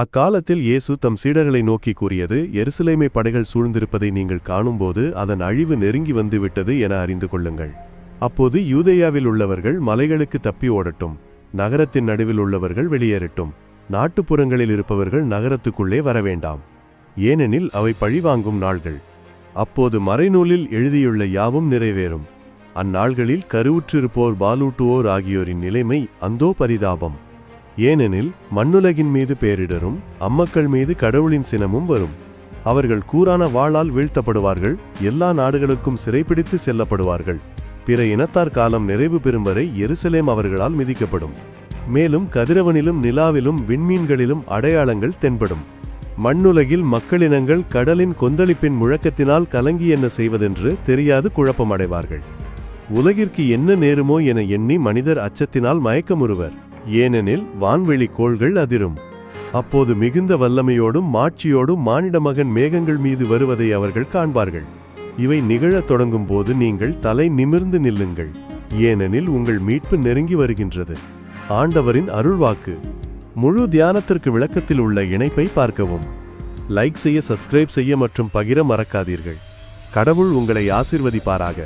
அக்காலத்தில் இயேசு தம் சீடர்களை நோக்கி கூறியது எருசலேமை படைகள் சூழ்ந்திருப்பதை நீங்கள் காணும்போது அதன் அழிவு நெருங்கி வந்துவிட்டது என அறிந்து கொள்ளுங்கள். அப்போது யூதேயாவில் உள்ளவர்கள் மலைகளுக்கு தப்பி ஓடட்டும் நகரத்தின் நடுவில் உள்ளவர்கள் வெளியேறட்டும் நாட்டுப்புறங்களில் இருப்பவர்கள் நகரத்துக்குள்ளே வரவேண்டாம் ஏனெனில் அவை பழிவாங்கும் நாள்கள். அப்போது மறைநூலில் எழுதியுள்ள யாவும் நிறைவேறும். அந்நாள்களில் கருவுற்றிருப்போர் பாலூட்டுவோர் ஆகியோரின் நிலைமை அந்தோ பரிதாபம். ஏனெனில் மண்ணுலகின் மீது பேரிடரும் அம்மக்கள் மீது கடவுளின் சினமும் வரும். அவர்கள் கூரான வாளால் வீழ்த்தப்படுவார்கள் எல்லா நாடுகளுக்கும் சிறைப்பிடித்து செல்லப்படுவார்கள். பிற இனத்தார் காலம் நிறைவு பெறும் வரை எருசலேம் அவர்களால் மிதிக்கப்படும். மேலும் கதிரவனிலும் நிலாவிலும் விண்மீன்களிலும் அடையாளங்கள் தென்படும். மண்ணுலகில் மக்களினங்கள் கடலின் கொந்தளிப்பின் முழக்கத்தினால் கலங்கி என்ன செய்வதென்று தெரியாது குழப்பமடைவார்கள். உலகிற்கு என்ன நேருமோ என எண்ணி மனிதர் அச்சத்தினால் மயக்கமுறுவர். ஏனெனில் வான்வெளி கோள்கள் அதிரும். அப்போது மிகுந்த வல்லமையோடும் மாட்சியோடும் மானிட மகன் மேகங்கள் மீது வருவதை அவர்கள் காண்பார்கள். இவை நிகழத் தொடங்கும் போது நீங்கள் தலை நிமிர்ந்து நில்லுங்கள். ஏனெனில் உங்கள் மீட்பு நெருங்கி வருகின்றது. ஆண்டவரின் அருள்வாக்கு. முழு தியானத்திற்கு விளக்கத்தில் உள்ள இணைப்பை பார்க்கவும். லைக் செய்ய சப்ஸ்கிரைப் செய்ய மற்றும் பகிர மறக்காதீர்கள். கடவுள் உங்களை ஆசிர்வதிப்பாராக.